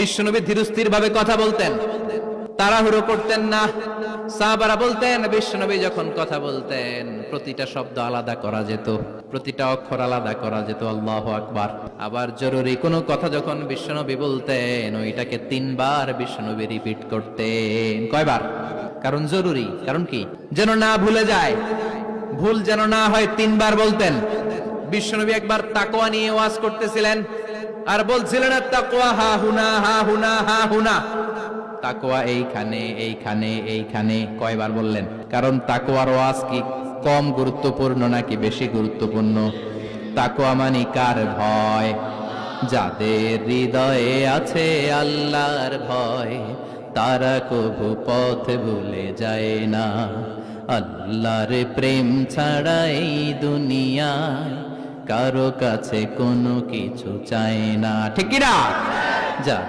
বিশ্বনবী ধীরস্থির ভাবে কথা বলতেন। তাড়াহুড়ো করতেন না। সাহাবারা বলতেন, বিশ্বনবী যখন কথা বলতেন, প্রতিটা শব্দ আলাদা করা যেত, প্রতিটা অক্ষর আলাদা করা যেত, আল্লাহ আকবার। আবার জরুরি কোনো কথা যখন বিশ্বনবী বলতেন, ওইটাকে তিনবার বিশ্বনবী রিপিট করতেন। কয়বার? কারণ জরুরি। কারণ কি? যেন না ভুলে যায়। ভুল যেন না হয়, তিনবার বলতেন। বিশ্বনবী একবার তাকোয়া নিয়ে ওয়াজ করতেছিলেন। আর বলছিলেন তাকোয়া হা হুনা হা হুনা হা হুনা। তাকোয়া এইখানে এইখানে এইখানে কয়বার বললেন? কারণ তাকোয়ার ওয়াজ কি, কম গুরুত্বপূর্ণ নাকি বেশি গুরুত্বপূর্ণ? তাকোয়া মানে কার ভয়? যাদের হৃদয়ে আছে আল্লাহর ভয়, তারা কভু পথ ভুলে যায় না। আল্লাহর প্রেম ছাড়া এই দুনিয়ায় কারও কাছে কোনো কিছু চায় না। ঠিক কিনা? যা।